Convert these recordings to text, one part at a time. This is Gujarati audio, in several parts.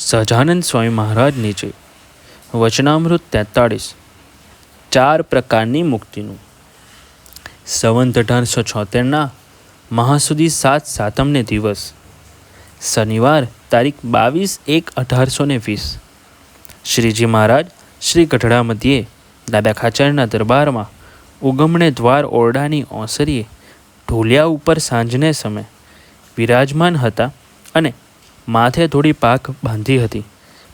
સહજાનંદ સ્વામી મહારાજની છે વચનામૃત તેતાળીસ, ચાર પ્રકારની મુક્તિનું, સંવંત અઢારસો છોતેરના મહાસુદી સાત સાતમને દિવસ, શનિવાર તારીખ બાવીસ એક અઢારસો ને વીસ. શ્રીજી મહારાજ શ્રી ગઢડા મધ્યે દાદા ખાચરના દરબારમાં ઉગમણે દ્વાર ઓરડાની ઓસરીએ ઢોલિયા ઉપર સાંજને સમય વિરાજમાન હતા અને માથે થોડી પાક બાંધી હતી,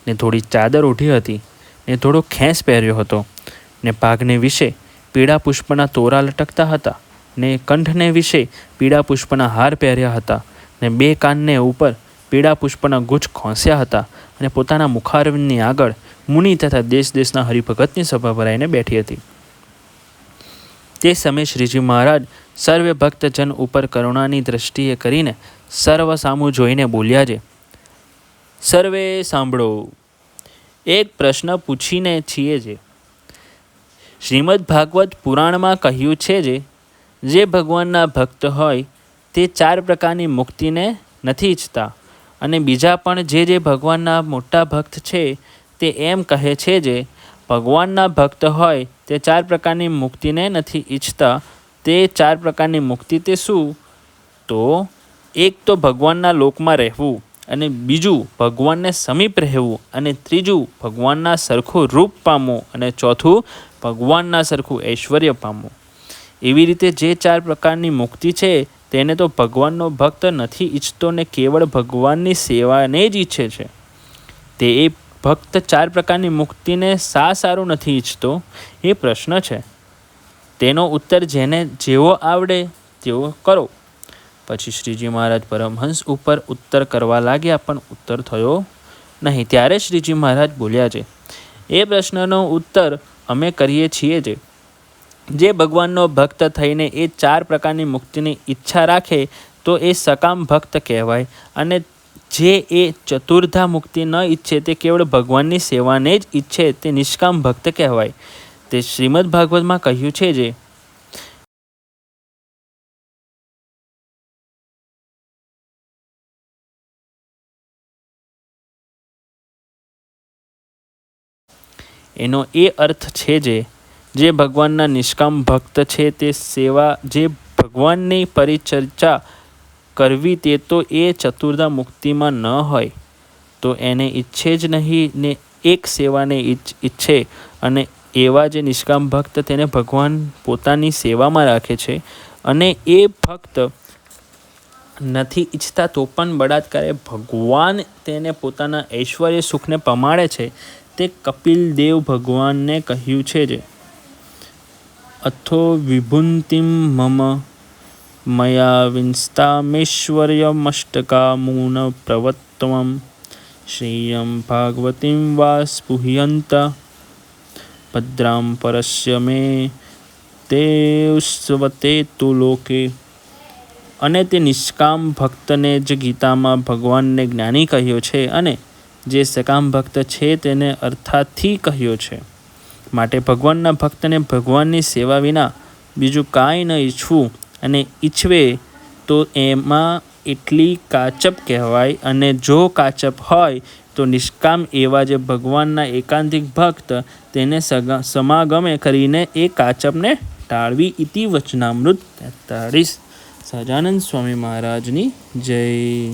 ને થોડી ચાદર ઉઠી હતી, ને થોડો ખેંસ પહેર્યો હતો, ને પાકને વિશે પીળા પુષ્પના તોરા લટકતા હતા, ને કંઠને વિશે પીળા પુષ્પના હાર પહેર્યા હતા, ને બે કાનને ઉપર પીળા પુષ્પના ગુચ્છ ખોંસ્યા હતા અને પોતાના મુખારવિંદની આગળ મુનિ તથા દેશ દેશના હરિભગતની સભા ભરાઈને બેઠી હતી. તે સમયે શ્રીજી મહારાજ સર્વે ભક્તજન ઉપર કરુણાની દ્રષ્ટિએ કરીને સર્વ સામું જોઈને બોલ્યા છે સર્વે સાંભળો. એક પ્રશ્ન પૂછીને છીએ જે. શ્રીમદ ભાગવત પુરાણમાં કહ્યું છે જે જે ભગવાનના ભક્ત હોય, તે ચાર પ્રકારની મુક્તિને નથી ઈચ્છતા. અને બીજા પણ જે જે ભગવાનના મોટા ભક્ત છે, તે એમ કહે છે જે, ભગવાનના ભક્ત હોય, તે ચાર પ્રકારની મુક્તિને નથી ઈચ્છતા. તે ચાર પ્રકારની મુક્તિ તે શું? તો, એક તો ભગવાનના લોકમાં રહેવું. અને બીજું, ભગવાનને સમીપ રહેવું અને ત્રીજું, ભગવાનના સરખું રૂપ પામવું અને ચોથું, ભગવાનના સરખું ઐશ્વર્ય પામવું. એવી રીતે જે ચાર પ્રકારની મુક્તિ છે, તેને તો ભગવાનનો ભક્ત નથી ઈચ્છતો ને કેવળ ભગવાનની સેવાને જ ઈચ્છે છે. તે એ ભક્ત ચાર પ્રકારની મુક્તિને સા સારું નથી ઈચ્છતો, એ પ્રશ્ન છે. તેનો ઉત્તર જેને જેવો આવડે, તેવો કરો. પછી શ્રીજી મહારાજ પરમહંસ ઉપર ઉત્તર કરવા લાગ્યા, પણ ઉત્તર થયો નહીં. ત્યારે શ્રીજી મહારાજ બોલ્યા છે, એ પ્રશ્નનો ઉત્તર અમે કરીએ છીએ જે. જે ભગવાનનો ભક્ત થઈને એ ચાર પ્રકારની મુક્તિની ઈચ્છા રાખે, તો એ સકામ ભક્ત કહેવાય. અને જે એ ચતુર્ધા મુક્તિ ન ઈચ્છે, તે કેવળ ભગવાનની સેવાને જ ઈચ્છે, તે નિષ્કામ ભક્ત કહેવાય. તે શ્રીમદ ભાગવતમાં કહ્યું છે જે એનો એ અર્થ છે જે જે ભગવાનના નિષ્કામ ભક્ત છે તે સેવા, જે ભગવાનની પરિચર્ચા કરવી તે તો એ ચતુર્ધા મુક્તિમાં ન હોય, તો એને ઈચ્છે જ નહીં ને એક સેવાને ઈચ્છે અને એવા જે નિષ્કામ ભક્ત તેને ભગવાન પોતાની સેવામાં રાખે છે અને એ ભક્ત નથી ઈચ્છતા તો પણ બળાત્કારે ભગવાન તેને પોતાના ઐશ્વર્ય સુખને પમાડે છે. તે કપિલ દેવ ભગવાનને કહ્યું છે જે, અથો વિભુંતિમ મમ મયા વિંસ્તામેશ્વર્યમષ્ટકામૂન પ્રવત્વમ શ્રેયમ ભાગવતીમ વા સ્પુહ્યંત ભદ્રામ પરસ્ય મે તે ઉત્સવતે તુ લોકે અને તે નિષ્કામ ભક્તને જ ગીતામાં ભગવાનને જ્ઞાની કહ્યો છે અને જે સકામ ભક્ત છે તેને અર્થાથી કહ્યો છે. માટે ભગવાનના ભક્તને ભગવાનની સેવા વિના બીજું કાંઈ ન ઈચ્છવું અને ઈચ્છવે તો એમાં એટલી કાચપ કહેવાય અને જો કાચપ હોય તો નિષ્કામ એવા જે ભગવાનના એકાંતિક ભક્ત તેને સગા, સમાગમે કરીને એ કાચપને ટાળવી ઇતિ વચનામૃત તેતાળીસ. સહજાનંદ સ્વામી મહારાજની જય.